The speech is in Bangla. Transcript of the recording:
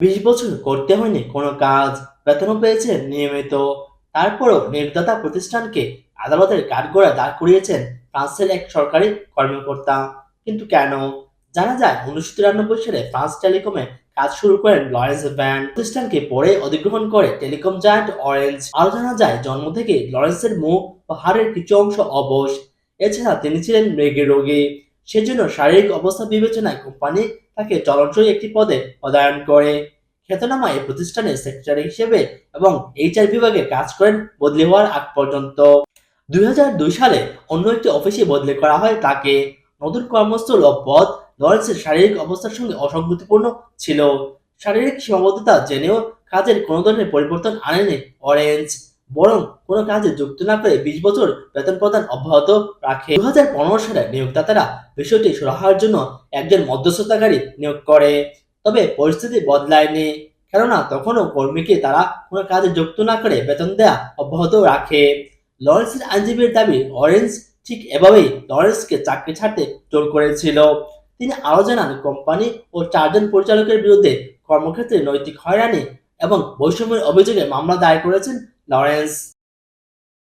বিশ বছর করতে হয়নি কোনো কাজ, বেতনও পেয়েছেন নিয়মিত। তারপরও নিয়োগদাতা প্রতিষ্ঠানকে আদালতের কাঠগড়ায় দাঁড় করিয়েছেন ফ্রান্সের এক সরকারি কর্মকর্তা। কিন্তু কেন? জানা যায়, উনিশশো তিরানব্বই সালে ফ্রান্স টেলিকমে কাজ শুরু করেন লরেন্স ব্যান্ড প্রতিষ্ঠানকে পরে অধিগ্রহণ করে টেলিকম জায়ান্ট অরেঞ্জ। আরও জানা যায়, জন্ম থেকে লরেন্সের মুখ ও হাড়ের কিছু অংশ অবশ। এছাড়া তিনি ছিলেন মৃগী রোগী। সেজন্য শারীরিক অবস্থা বিবেচনায় কোম্পানি তাকে চলনসই একটি পদে পদায়ন করে। খ্যাতনামা এই প্রতিষ্ঠানের সেক্রেটারি হিসেবে এবং এইচআর বিভাগে কাজ করেন বদলি হওয়ার আগ পর্যন্ত। দুই হাজার দুই সালে অন্য একটি অফিসে বদলি করা হয় তাকে। নতুন কর্মস্থল ও পদ লরেন্সের শারীরিক অবস্থার সঙ্গে অসঙ্গতিপূর্ণ ছিল। শারীরিক সীমাবদ্ধতা জেনেও কাজের কোনো ধরনের পরিবর্তন আনেনি অরেঞ্জ বরং কোনো কাজে যুক্ত না করে বিশ বছর বেতন প্রদান অব্যাহত রাখে। দু হাজার পনেরো সালে নিয়োগদাতারা বিষয়টি সুরাহার জন্য একজন মধ্যস্থতাকারী নিয়োগ করে। তবে পরিস্থিতি বদলায়নি। কেননা তখনও কর্মীকে তারা কোনো কাজে যুক্ত না করে বেতন দেয়া অব্যাহত রাখে। লরেন্সের আইনজীবীর দাবি, অরেঞ্জ ঠিক এভাবেই লরেন্সকে চাকরি ছাড়তে জোর করেছিল। তিনি আরও জানান, কোম্পানি ও চারজন পরিচালকের বিরুদ্ধে কর্মক্ষেত্রে নৈতিক হয়রানি এবং বৈষম্যের অভিযোগে মামলা দায়ের করেছেন লরেন্স